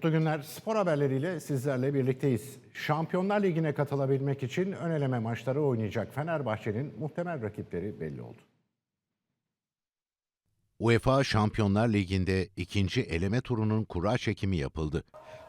Mutlu günler. Spor haberleriyle sizlerle birlikteyiz. Şampiyonlar Ligi'ne katılabilmek için ön eleme maçları oynayacak Fenerbahçe'nin muhtemel rakipleri belli oldu. UEFA Şampiyonlar Ligi'nde ikinci eleme turunun kura çekimi yapıldı.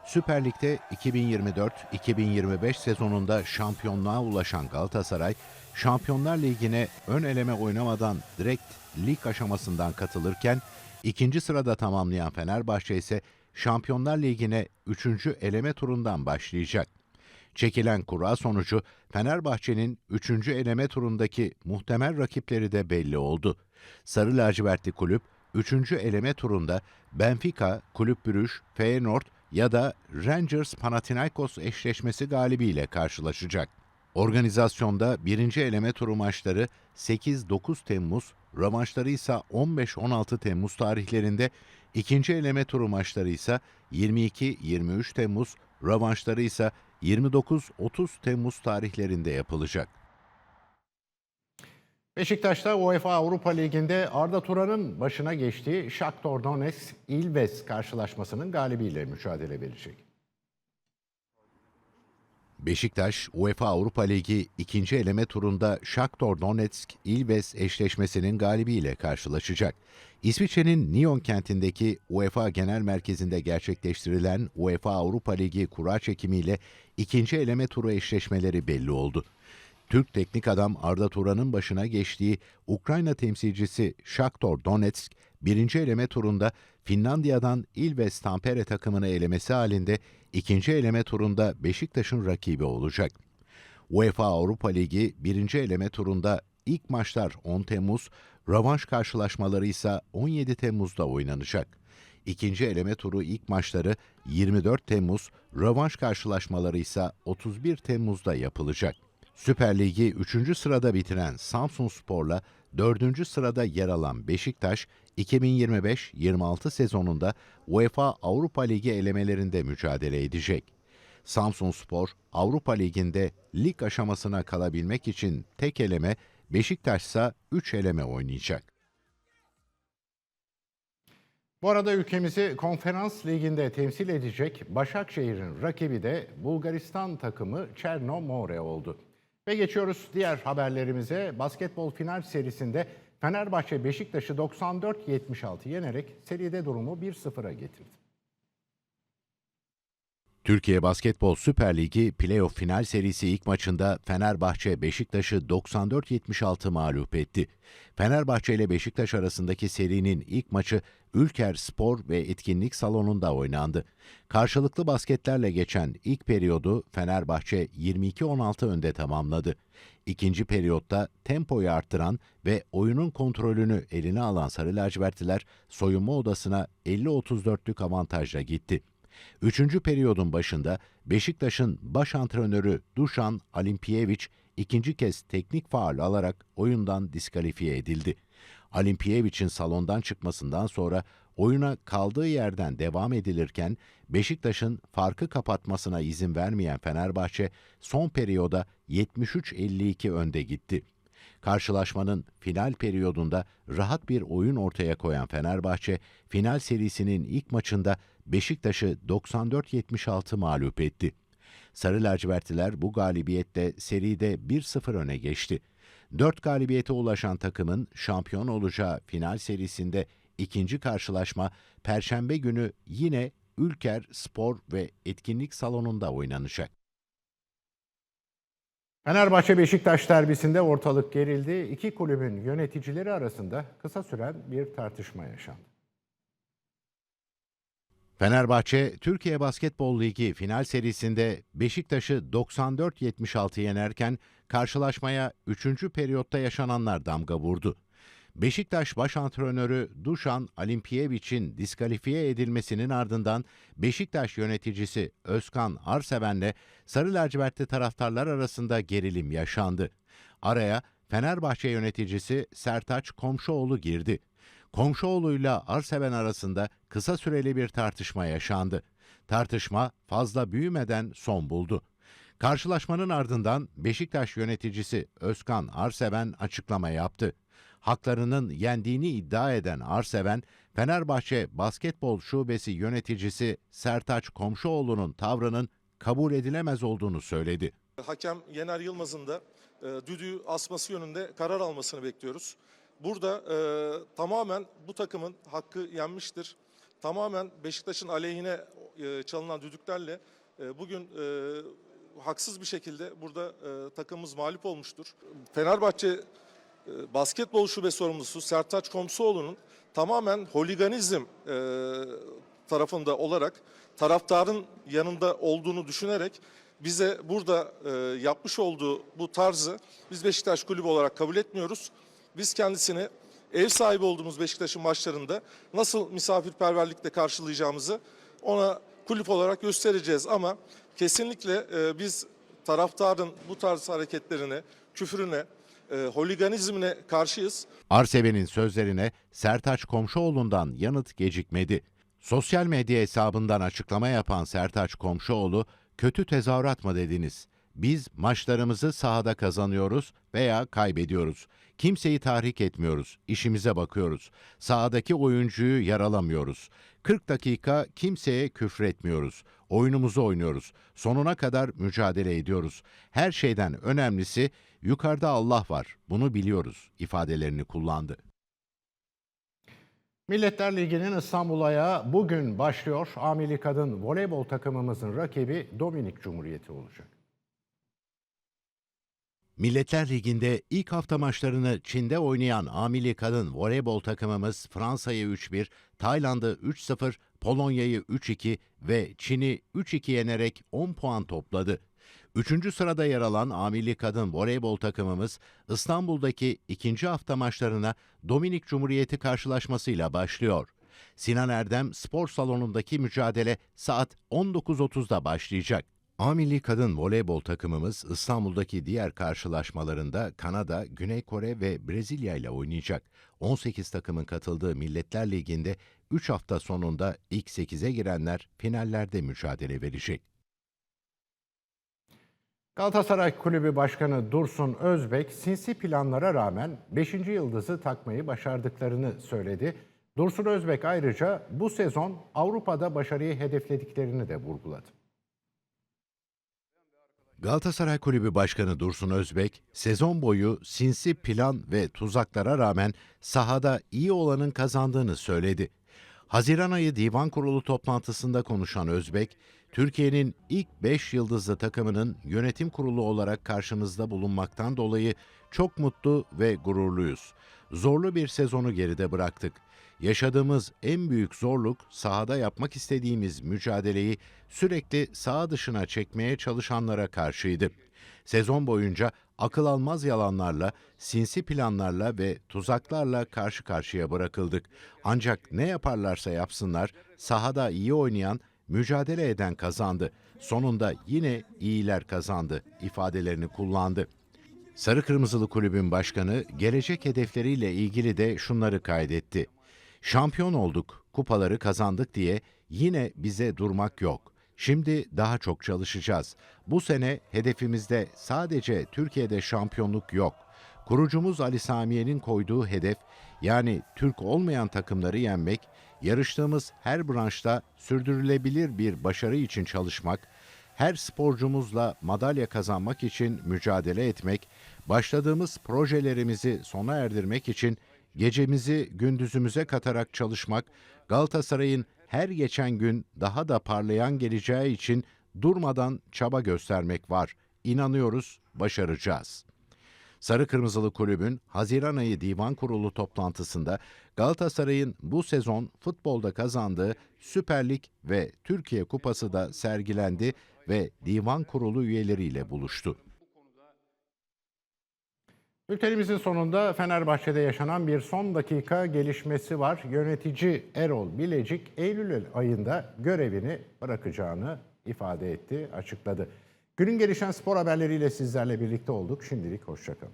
Süper Lig'de 2024-2025 sezonunda şampiyonluğa ulaşan Galatasaray, Şampiyonlar Ligi'ne ön eleme oynamadan direkt lig aşamasından katılırken, ikinci sırada tamamlayan Fenerbahçe ise Şampiyonlar Ligi'ne üçüncü eleme turundan başlayacak. Çekilen kura sonucu Fenerbahçe'nin 3. eleme turundaki muhtemel rakipleri de belli oldu. Sarı lacivertli kulüp 3. eleme turunda Benfica, Kulüp Brüj, Feyenoord ya da Rangers Panathinaikos eşleşmesi galibiyle karşılaşacak. Organizasyonda 1. eleme turu maçları 8-9 Temmuz, rövanşları ise 15-16 Temmuz tarihlerinde, ikinci eleme turu maçları ise 22-23 Temmuz, rövanşları ise 29-30 Temmuz tarihlerinde yapılacak. Beşiktaş'ta UEFA Avrupa Ligi'nde Arda Turan'ın başına geçtiği Shakhtar Donetsk Ilves karşılaşmasının galibiyle mücadele verecek. Beşiktaş, UEFA Avrupa Ligi ikinci eleme turunda Shakhtar Donetsk Ilves eşleşmesinin galibiyle karşılaşacak. İsviçre'nin Nyon kentindeki UEFA Genel Merkezi'nde gerçekleştirilen UEFA Avrupa Ligi kura çekimiyle ikinci eleme turu eşleşmeleri belli oldu. Türk teknik adam Arda Turan'ın başına geçtiği Ukrayna temsilcisi Shakhtar Donetsk, birinci eleme turunda Finlandiya'dan Ilves Tampere takımını elemesi halinde ikinci eleme turunda Beşiktaş'ın rakibi olacak. UEFA Avrupa Ligi birinci eleme turunda ilk maçlar 10 Temmuz, rövanş karşılaşmaları ise 17 Temmuz'da oynanacak. İkinci eleme turu ilk maçları 24 Temmuz, rövanş karşılaşmaları ise 31 Temmuz'da yapılacak. Süper Ligi 3. sırada bitiren Samsun Spor'la 4. sırada yer alan Beşiktaş, 2025-26 sezonunda UEFA Avrupa Ligi elemelerinde mücadele edecek. Samsun Spor, Avrupa Ligi'nde lig aşamasına kalabilmek için tek eleme, Beşiktaş ise 3 eleme oynayacak. Bu arada ülkemizi Konferans Ligi'nde temsil edecek Başakşehir'in rakibi de Bulgaristan takımı Çernomore oldu. Ve geçiyoruz diğer haberlerimize. Basketbol final serisinde Fenerbahçe Beşiktaş'ı 94-76 yenerek seride durumu 1-0'a getirdi. Türkiye Basketbol Süper Ligi playoff final serisi ilk maçında Fenerbahçe Beşiktaş'ı 94-76 mağlup etti. Fenerbahçe ile Beşiktaş arasındaki serinin ilk maçı Ülker Spor ve Etkinlik Salonu'nda oynandı. Karşılıklı basketlerle geçen ilk periyodu Fenerbahçe 22-16 önde tamamladı. İkinci periyotta tempoyu arttıran ve oyunun kontrolünü eline alan Sarı lacivertliler soyunma odasına 50-34'lük avantajla gitti. Üçüncü periyodun başında Beşiktaş'ın baş antrenörü Dušan Alimpijević ikinci kez teknik faal alarak oyundan diskalifiye edildi. Alimpijević'in salondan çıkmasından sonra oyuna kaldığı yerden devam edilirken Beşiktaş'ın farkı kapatmasına izin vermeyen Fenerbahçe son periyoda 73-52 önde gitti. Karşılaşmanın final periyodunda rahat bir oyun ortaya koyan Fenerbahçe, final serisinin ilk maçında Beşiktaş'ı 94-76 mağlup etti. Sarı lacivertliler bu galibiyetle seride 1-0 öne geçti. 4 galibiyete ulaşan takımın şampiyon olacağı final serisinde ikinci karşılaşma Perşembe günü yine Ülker Spor ve Etkinlik Salonu'nda oynanacak. Fenerbahçe Beşiktaş derbisinde ortalık gerildi. İki kulübün yöneticileri arasında kısa süren bir tartışma yaşandı. Fenerbahçe, Türkiye Basketbol Ligi final serisinde Beşiktaş'ı 94-76 yenerken karşılaşmaya 3. periyotta yaşananlar damga vurdu. Beşiktaş baş antrenörü Dušan Alimpijević'in diskalifiye edilmesinin ardından Beşiktaş yöneticisi Özkan Arseven'le Sarı lacivertli taraftarlar arasında gerilim yaşandı. Araya Fenerbahçe yöneticisi Sertaç Komşuoğlu girdi. Komşuoğlu'yla Arseven arasında kısa süreli bir tartışma yaşandı. Tartışma fazla büyümeden son buldu. Karşılaşmanın ardından Beşiktaş yöneticisi Özkan Arseven açıklama yaptı. Haklarının yendiğini iddia eden Arseven, Fenerbahçe Basketbol Şubesi yöneticisi Sertaç Komşuoğlu'nun tavrının kabul edilemez olduğunu söyledi. Hakem Yener Yılmaz'ın da e, düdüğü asması yönünde karar almasını bekliyoruz. Burada e, tamamen bu takımın hakkı yenmiştir. Tamamen Beşiktaş'ın aleyhine e, çalınan düdüklerle e, bugün e, haksız bir şekilde burada e, takımımız mağlup olmuştur. Fenerbahçe e, basketbol şube sorumlusu Sertaç Komsoğlu'nun tamamen holiganizm e, tarafında olarak taraftarın yanında olduğunu düşünerek bize burada e, yapmış olduğu bu tarzı biz Beşiktaş kulübü olarak kabul etmiyoruz. Biz kendisini ev sahibi olduğumuz Beşiktaş'ın maçlarında nasıl misafirperverlikle karşılayacağımızı ona kulüp olarak göstereceğiz ama kesinlikle e, biz taraftarın bu tarz hareketlerine, küfrüne, e, holiganizmine karşıyız. Arseven'in sözlerine Sertaç Komşuoğlu'ndan yanıt gecikmedi. Sosyal medya hesabından açıklama yapan Sertaç Komşuoğlu, kötü tezahürat mı dediniz? Biz maçlarımızı sahada kazanıyoruz veya kaybediyoruz. Kimseyi tahrik etmiyoruz, işimize bakıyoruz. Sahadaki oyuncuyu yaralamıyoruz. 40 dakika kimseye küfretmiyoruz. Oyunumuzu oynuyoruz. Sonuna kadar mücadele ediyoruz. Her şeyden önemlisi yukarıda Allah var. Bunu biliyoruz ifadelerini kullandı. Milletler Ligi'nin İstanbul ayağı bugün başlıyor. Amili kadın voleybol takımımızın rakibi Dominik Cumhuriyeti olacak. Milletler Ligi'nde ilk hafta maçlarını Çin'de oynayan Amili kadın voleybol takımımız Fransa'yı 3-1, Tayland'ı 3-0, Polonya'yı 3-2 ve Çin'i 3-2 yenerek 10 puan topladı. Üçüncü sırada yer alan Amili kadın voleybol takımımız İstanbul'daki ikinci hafta maçlarına Dominik Cumhuriyeti karşılaşmasıyla başlıyor. Sinan Erdem Spor Salonu'ndaki mücadele saat 19.30'da başlayacak. A kadın voleybol takımımız İstanbul'daki diğer karşılaşmalarında Kanada, Güney Kore ve Brezilya ile oynayacak. 18 takımın katıldığı Milletler Ligi'nde 3 hafta sonunda ilk 8'e girenler finallerde mücadele verecek. Galatasaray Kulübü Başkanı Dursun Özbek sinsi planlara rağmen 5. yıldızı takmayı başardıklarını söyledi. Dursun Özbek ayrıca bu sezon Avrupa'da başarıyı hedeflediklerini de vurguladı. Galatasaray Kulübü Başkanı Dursun Özbek, sezon boyu sinsi plan ve tuzaklara rağmen sahada iyi olanın kazandığını söyledi. Haziran ayı Divan Kurulu toplantısında konuşan Özbek, Türkiye'nin ilk 5 yıldızlı takımının yönetim kurulu olarak karşınızda bulunmaktan dolayı çok mutlu ve gururluyuz. Zorlu bir sezonu geride bıraktık. Yaşadığımız en büyük zorluk sahada yapmak istediğimiz mücadeleyi sürekli saha dışına çekmeye çalışanlara karşıydı. Sezon boyunca akıl almaz yalanlarla, sinsi planlarla ve tuzaklarla karşı karşıya bırakıldık. Ancak ne yaparlarsa yapsınlar sahada iyi oynayan, mücadele eden kazandı. Sonunda yine iyiler kazandı ifadelerini kullandı. Sarı Kırmızılı Kulübün başkanı gelecek hedefleriyle ilgili de şunları kaydetti. Şampiyon olduk, kupaları kazandık diye yine bize durmak yok. Şimdi daha çok çalışacağız. Bu sene hedefimizde sadece Türkiye'de şampiyonluk yok. Kurucumuz Ali Samiye'nin koyduğu hedef yani Türk olmayan takımları yenmek, yarıştığımız her branşta sürdürülebilir bir başarı için çalışmak, her sporcumuzla madalya kazanmak için mücadele etmek, başladığımız projelerimizi sona erdirmek için gecemizi gündüzümüze katarak çalışmak, Galatasaray'ın her geçen gün daha da parlayan geleceği için durmadan çaba göstermek var. İnanıyoruz, başaracağız. Sarı Kırmızılı Kulübün Haziran ayı Divan Kurulu toplantısında Galatasaray'ın bu sezon futbolda kazandığı Süper Lig ve Türkiye Kupası da sergilendi ve Divan Kurulu üyeleriyle buluştu. Ültenimizin sonunda Fenerbahçe'de yaşanan bir son dakika gelişmesi var. Yönetici Erol Bilecik Eylül ayında görevini bırakacağını ifade etti, açıkladı. Günün gelişen spor haberleriyle sizlerle birlikte olduk. Şimdilik hoşçakalın.